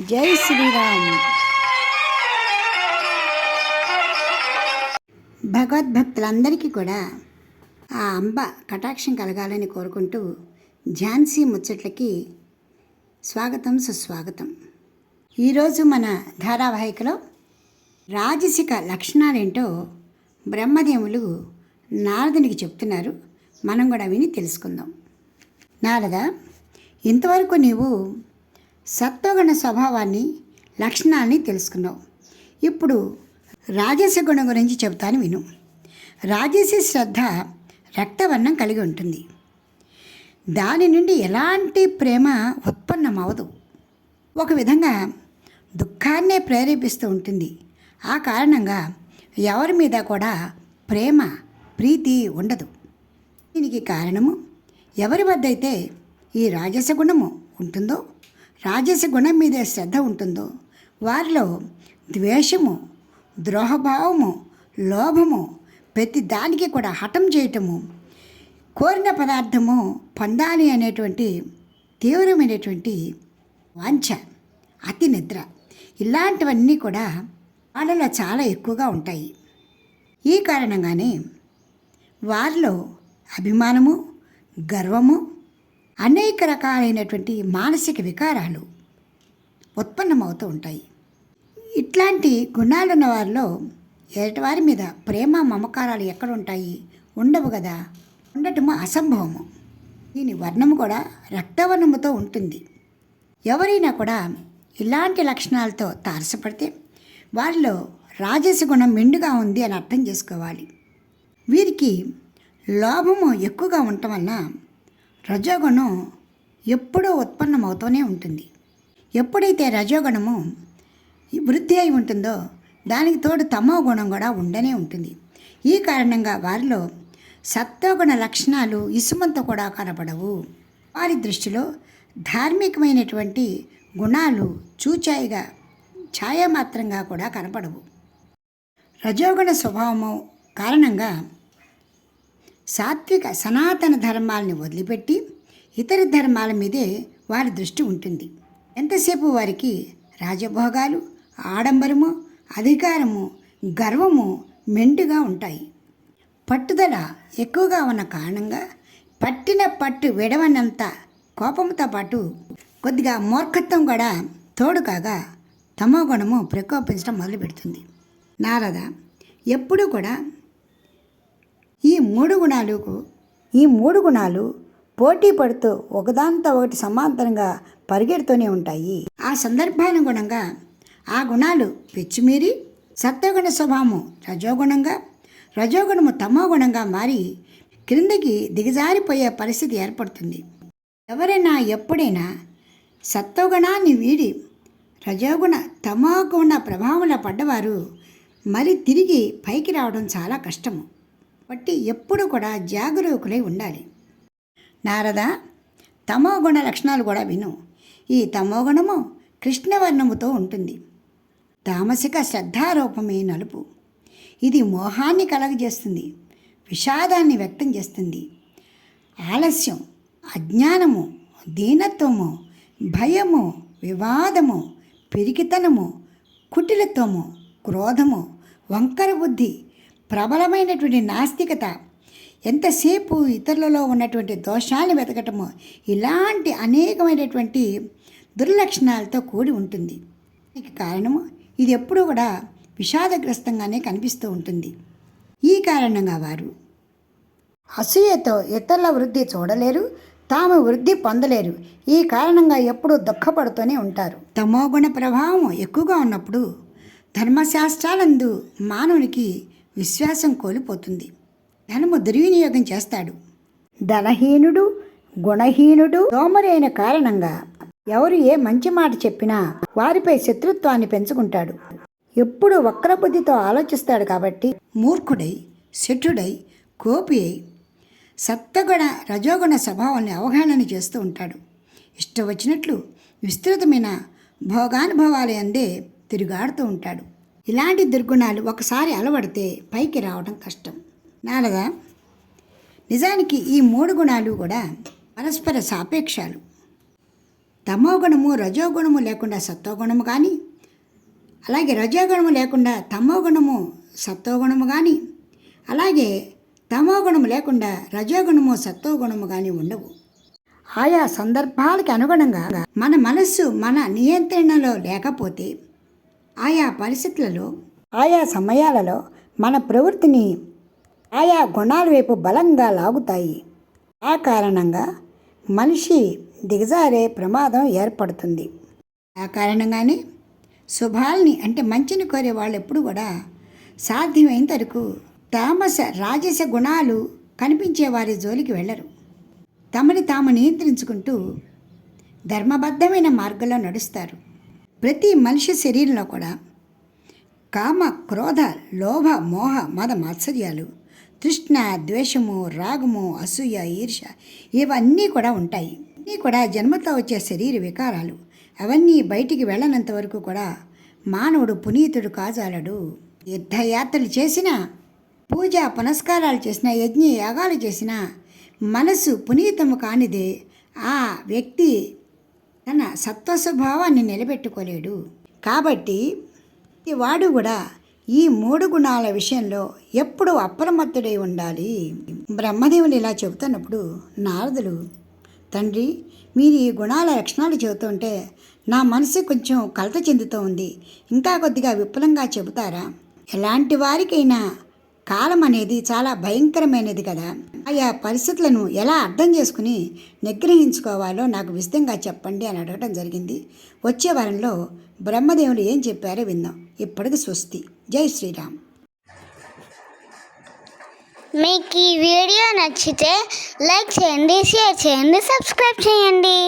జై శ్రీరామ్. భగవద్భక్తులందరికీ కూడా ఆ అంబ కటాక్షం కలగాలని కోరుకుంటూ ఝాన్సీ ముచ్చట్లకి స్వాగతం సుస్వాగతం. ఈరోజు మన ధారావాహికలో రాజసిక లక్షణాలేంటో బ్రహ్మదేవులు నారదునికి చెప్తున్నారు. మనం కూడా విని తెలుసుకుందాం. నారద ఇంతవరకు నీవు సత్వగుణ స్వభావాన్ని లక్షణాన్ని తెలుసుకున్నావు. ఇప్పుడు రాజస గుణం గురించి చెబుతాను విను. రాజసి శ్రద్ధ రక్తవర్ణం కలిగి ఉంటుంది. దాని నుండి ఎలాంటి ప్రేమ ఉత్పన్నమవదు ఒక విధంగా దుఃఖాన్నే ప్రేరేపిస్తూ ఉంటుంది. ఆ కారణంగా ఎవరి మీద కూడా ప్రేమ ప్రీతి ఉండదు. దీనికి కారణము ఎవరి వద్ద అయితే ఈ రాజస గుణము ఉంటుందో రాజస గుణం మీదే శ్రద్ధ ఉంటుందో? వారిలో ద్వేషము ద్రోహభావము లోభము ప్రతి దానికి కూడా హఠం చేయటము కోరిన పదార్థము పొందాలి అనేటువంటి తీవ్రమైనటువంటి వాంఛ అతి నిద్ర. ఇలాంటివన్నీ కూడా వాళ్ళలో చాలా ఎక్కువగా ఉంటాయి. ఈ కారణంగానే వారిలో అభిమానము గర్వము అనేక రకాలైనటువంటి మానసిక వికారాలు ఉత్పన్నమవుతూ ఉంటాయి. ఇట్లాంటి గుణాలున్న వారిలో ఎదుటివారి మీద ప్రేమ మమకారాలు ఎక్కడ ఉంటాయి ఉండవు కదా? ఉండటము అసంభవము. దీని వర్ణము కూడా రక్తవర్ణముతో ఉంటుంది. ఎవరైనా కూడా ఇలాంటి లక్షణాలతో తారసపడితే వారిలో రాజస గుణం మెండుగా ఉంది అని అర్థం చేసుకోవాలి. వీరికి లోభము ఎక్కువగా ఉండటం వలన రజోగుణం ఎప్పుడూ ఉత్పన్నమవుతూనే ఉంటుంది. ఎప్పుడైతే రజోగుణము వృద్ధి అయి ఉంటుందో దానికి తోడు తమో గుణం కూడా ఉండనే ఉంటుంది. ఈ కారణంగా వారిలో సత్వగుణ లక్షణాలు ఇసుమంత కూడా కనపడవు వారి దృష్టిలో ధార్మికమైనటువంటి గుణాలు చూచాయిగా ఛాయామాత్రంగా కూడా కనపడవు. రజోగుణ స్వభావము కారణంగా సాత్విక సనాతన ధర్మాలని వదిలిపెట్టి ఇతర ధర్మాల మీదే వారి దృష్టి ఉంటుంది. ఎంతసేపు వారికి రాజభోగాలు ఆడంబరము అధికారము గర్వము మెండుగా ఉంటాయి. పట్టుదల ఎక్కువగా ఉన్న కారణంగా పట్టిన పట్టు విడవనంత కోపంతో పాటు కొద్దిగా మూర్ఖత్వం కూడా తోడు కాగా తమో గుణము ప్రకోపించడం మొదలు పెడుతుంది నారద ఎప్పుడూ కూడా ఈ మూడు గుణాలకు ఈ మూడు గుణాలు పోటీ పడుతూ ఒకదానితో ఒకటి సమాంతరంగా పరిగెడుతూనే ఉంటాయి. ఆ సందర్భానుగుణంగా ఆ గుణాలు పెచ్చిమీరి సత్వగుణ స్వభావము రజోగుణంగా రజోగుణము తమోగుణంగా మారి క్రిందికి దిగజారిపోయే పరిస్థితి ఏర్పడుతుంది. ఎవరైనా ఎప్పుడైనా సత్వగుణాన్ని వీడి రజోగుణ తమోగుణ ప్రభావంలో పడ్డవారు మరి తిరిగి పైకి రావడం చాలా కష్టము. కాబట్టి ఎప్పుడు కూడా జాగరూకులై ఉండాలి. నారద తమో గుణ లక్షణాలు కూడా విను. ఈ తమోగుణము కృష్ణవర్ణముతో ఉంటుంది. తామసిక శ్రద్ధారూపమే నలుపు. ఇది మోహాన్ని కలగజేస్తుంది విషాదాన్ని వ్యక్తం చేస్తుంది. ఆలస్యం అజ్ఞానము దీనత్వము భయము వివాదము పిరికితనము కుటిలత్వము క్రోధము వంకర బుద్ధి ప్రబలమైనటువంటి నాస్తికత ఎంతసేపు ఇతరులలో ఉన్నటువంటి దోషాలను వెతకటము ఇలాంటి అనేకమైనటువంటి దుర్లక్షణాలతో కూడి ఉంటుంది. దీనికి కారణము ఇది ఎప్పుడూ కూడా విషాదగ్రస్తంగానే కనిపిస్తూ ఉంటుంది. ఈ కారణంగా వారు అసూయతో ఇతరుల వృద్ధి చూడలేరు తాము వృద్ధి పొందలేరు. ఈ కారణంగా ఎప్పుడూ దుఃఖపడుతూనే ఉంటారు. తమోగుణ ప్రభావం ఎక్కువగా ఉన్నప్పుడు ధర్మశాస్త్రాలందు మానవునికి విశ్వాసం కోల్పోతుంది. ధనము దుర్వినియోగం చేస్తాడు. ధనహీనుడు గుణహీనుడు సోమరైన కారణంగా ఎవరు ఏ మంచి మాట చెప్పినా వారిపై శత్రుత్వాన్ని పెంచుకుంటాడు. ఎప్పుడు వక్రబుద్ధితో ఆలోచిస్తాడు కాబట్టి మూర్ఖుడై శఠుడై కోపి అయి సత్వగుణ రజోగుణ స్వభావాన్ని అవగాహన చేస్తూ ఉంటాడు. ఇష్టం వచ్చినట్లు విస్తృతమైన భోగానుభవాలు అందే తిరుగాడుతూ ఉంటాడు. ఇలాంటి దుర్గుణాలు ఒకసారి అలవడితే పైకి రావడం కష్టం. నాలుగా నిజానికి ఈ మూడు గుణాలు కూడా పరస్పర సాపేక్షాలు. తమోగుణము రజోగుణము లేకుండా సత్వగుణము కానీ అలాగే రజోగుణము లేకుండా తమోగుణము సత్వగుణము కానీ అలాగే తమోగుణము లేకుండా రజోగుణము సత్వగుణము కానీ ఉండవు. ఆయా సందర్భాలకి అనుగుణంగా మన మనస్సు మన నియంత్రణలో లేకపోతే ఆయా పరిస్థితులలో ఆయా సమయాలలో మన ప్రవృత్తిని ఆయా గుణాల వైపు బలంగా లాగుతాయి. ఆ కారణంగా మనిషి దిగజారే ప్రమాదం ఏర్పడుతుంది. ఆ కారణంగానే శుభాల్ని అంటే మంచిని కోరే వాళ్ళు ఎప్పుడు కూడా సాధ్యమైనంత వరకు తామస రాజస గుణాలు కనిపించే వారి జోలికి వెళ్ళరు. తమని తాము నియంత్రించుకుంటూ ధర్మబద్ధమైన మార్గంలో నడుస్తారు. ప్రతి మనిషి శరీరంలో కూడా కామ క్రోధ లోభ మోహ మద మాత్సర్యాలు తృష్ణ ద్వేషము రాగము అసూయ ఈర్ష ఇవన్నీ కూడా ఉంటాయి. ఇవన్నీ కూడా జన్మతో వచ్చే శరీర వికారాలు. అవన్నీ బయటికి వెళ్ళనంత వరకు కూడా మానవుడు పునీతుడు కాజాలడు యుద్ధయాత్రలు చేసినా పూజ పునస్కారాలు చేసిన యజ్ఞ యాగాలు చేసిన మనసు పునీతము కానిదే. ఆ వ్యక్తి తన సత్వ స్వభావాన్ని నిలబెట్టుకోలేడు. కాబట్టి వాడు కూడా ఈ మూడు గుణాల విషయంలో ఎప్పుడూ అప్రమత్తుడై ఉండాలి. బ్రహ్మదేవులు ఇలా చెబుతున్నప్పుడు నారదులు తండ్రి మీరు ఈ గుణాల లక్షణాలు చెబుతుంటే నా మనసు కొంచెం కలత చెందుతూ ఉంది ఇంకా కొద్దిగా విపులంగా చెబుతారా? ఎలాంటి వారికైనా కాలం అనేది చాలా భయంకరమైనది కదా. ఆయా పరిస్థితులను ఎలా అర్థం చేసుకుని నిగ్రహించుకోవాలో నాకు విశదంగా చెప్పండి అని అడగటం జరిగింది. వచ్చే వారంలో బ్రహ్మదేవుడు ఏం చెప్పారో విందాం. ఇప్పటికి స్వస్తి. జై శ్రీరామ్. మీకు ఈ వీడియో నచ్చితే లైక్ చేయండి షేర్ చేయండి సబ్స్క్రైబ్ చేయండి.